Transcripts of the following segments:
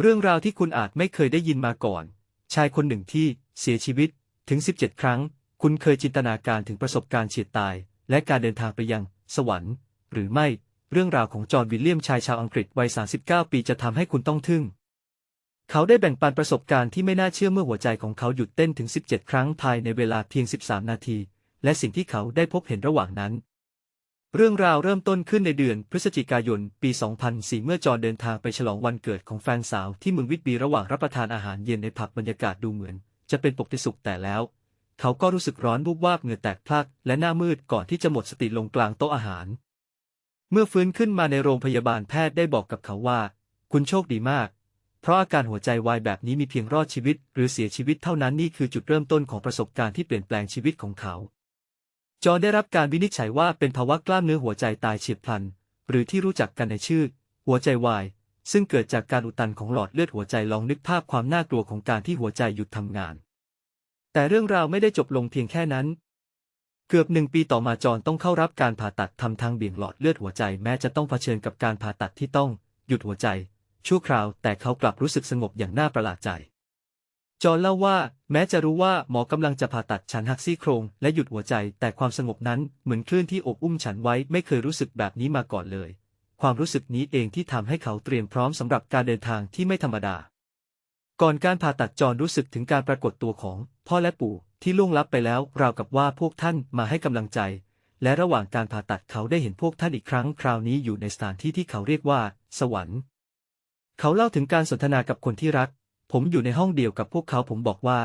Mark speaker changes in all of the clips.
Speaker 1: เรื่องราวที่คุณอาจไม่เคยได้ยินมาก่อน ชายคนหนึ่งที่เสียชีวิตถึง 17 ครั้ง คุณเคยจินตนาการถึงประสบการณ์เฉียดตาย และการเดินทางไปยังสวรรค์ หรือไม่เรื่องราวของจอห์นวิลเลียมชายชาวอังกฤษวัย 39 ปีจะทำให้คุณต้องทึ่ง เขาได้แบ่งปันประสบการณ์ที่ไม่น่าเชื่อเมื่อหัวใจของเขาหยุดเต้นถึง 17 ครั้งภายในเวลาเพียง 13 นาที และสิ่งที่เขาได้พบเห็นระหว่างนั้น เรื่องราวเริ่มต้นขึ้นในเดือนพฤศจิกายน ปี 2004 เมื่อจอห์นเดินทางไปฉลองวันเกิดของแฟนสาวที่เมืองวิทบีระหว่างรับประทานอาหารเย็นในผับบรรยากาศดูเหมือน จะเป็นปกติสุขแต่แล้ว เขาก็รู้สึกร้อนวูบวาบเหงื่อแตกพลัก และหน้ามืดก่อนที่จะหมดสติลงกลางโต๊ะอาหาร เมื่อฟื้นขึ้นมาในโรงพยาบาลแพทย์ได้บอกกับเขาว่า คุณโชคดีมาก เพราะอาการหัวใจวายแบบนี้มีเพียงรอดชีวิต หรือเสียชีวิตเท่านั้นนี่คือจุดเริ่มต้นของประสบการณ์ที่เปลี่ยนแปลงชีวิตของเขา จอได้รับการวินิจฉัยว่าเป็นภาวะกล้ามเนื้อหัวใจตายเฉียบพลัน หรือที่รู้จักกันในชื่อ หัวใจวาย ซึ่งเกิดจากการอุดตันของหลอดเลือดหัวใจลองนึกภาพความน่ากลัวของการที่หัวใจหยุดทำงาน แต่เรื่องราวไม่ได้จบลงเพียงแค่นั้น เกือบหนึ่งปีต่อมาจอนต้องเข้ารับการผ่าตัดทำทางเบี่ยงหลอดเลือดหัวใจแม้จะต้องเผชิญกับการผ่าตัดที่ต้อง หยุดหัวใจ ชั่วคราว แต่เขากลับรู้สึกสงบอย่างน่าประหลาดใจ จอห์นเล่าว่า แม้จะรู้ว่าหมอกำลังจะผ่าตัดฉันหักซี่โครงและหยุดหัวใจ แต่ความสงบนั้นเหมือนคลื่นที่อบอุ้มฉันไว้ไม่เคยรู้สึกแบบนี้มาก่อนเลย ความรู้สึกนี้เองที่ทำให้เขาเตรียมพร้อมสำหรับการเดินทางที่ไม่ธรรมดา ก่อนการผ่าตัดจอห์นรู้สึกถึงการปรากฏตัวของ พ่อและปู่ที่ล่วงลับไปแล้วราวกับว่าพวกท่านมาให้กำลังใจ และระหว่างการผ่าตัดเขาได้เห็นพวกท่านอีกครั้งคราวนี้อยู่ในสถานที่ที่เขาเรียกว่า สวรรค์ เขาเล่าถึงการสนทนากับคนที่รัก ผมอยู่ในห้องเดียวกับพวกเขาผมบอกว่า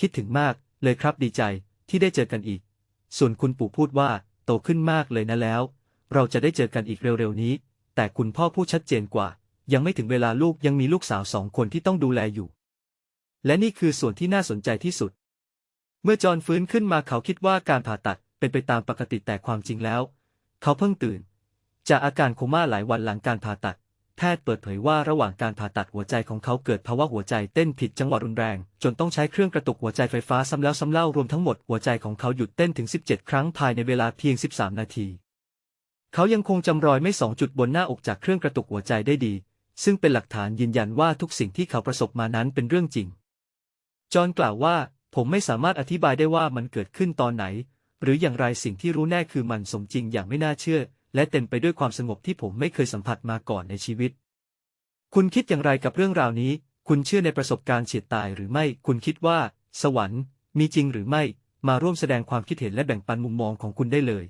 Speaker 1: คิดถึงมากเลยครับดีใจที่ได้เจอกันอีก ส่วนคุณปู่พูดว่า โตขึ้นมากเลยนะแล้ว เราจะได้เจอกันอีกเร็วๆนี้ แต่คุณพ่อพูดชัดเจนกว่า ยังไม่ถึงเวลาลูกยังมีลูกสาวสองคนที่ต้องดูแลอยู่ และนี่คือส่วนที่น่าสนใจที่สุด เมื่อจอห์นฟื้นขึ้นมาเขาคิดว่าการผ่าตัดเป็นไปตามปกติแต่ความจริงแล้ว เขาเพิ่งตื่น จากอาการโคม่าหลายวันหลังการผ่าตัด พทย์เปิดเผยว่าระหว่างการผ่าตัดหัวใจของเขาเกิดภาวะหัวใจเต้นผิดจังหวะรุนแรง จนต้องใช้เครื่องกระตุกหัวใจไฟฟ้าซ้ำแล้วซ้ำเล่ารวมทั้งหมดหัวใจของเขาหยุดเต้นถึง 17 ครั้งภายในเวลาเพียง 13 นาที เขายังคงจำรอยไม่สองจุดบนหน้าอกจากเครื่องกระตุกหัวใจได้ดี ซึ่งเป็นหลักฐานยืนยันว่าทุกสิ่งที่เขาประสบมานั้นเป็นเรื่องจริง จอห์นกล่าวว่า ผมไม่สามารถอธิบายได้ว่ามันเกิดขึ้นตอนไหน หรืออย่างไรสิ่งที่รู้แน่คือมันสมจริงอย่างไม่น่าเชื่อ และเต็มไปด้วยความสงบที่ผมไม่เคยสัมผัสมาก่อนในชีวิต คุณคิดอย่างไรกับเรื่องราวนี้ คุณเชื่อในประสบการณ์เฉียดตายหรือไม่ คุณคิดว่า สวรรค์ มีจริงหรือไม่ มาร่วมแสดงความคิดเห็นและแบ่งปันมุมมองของคุณได้เลย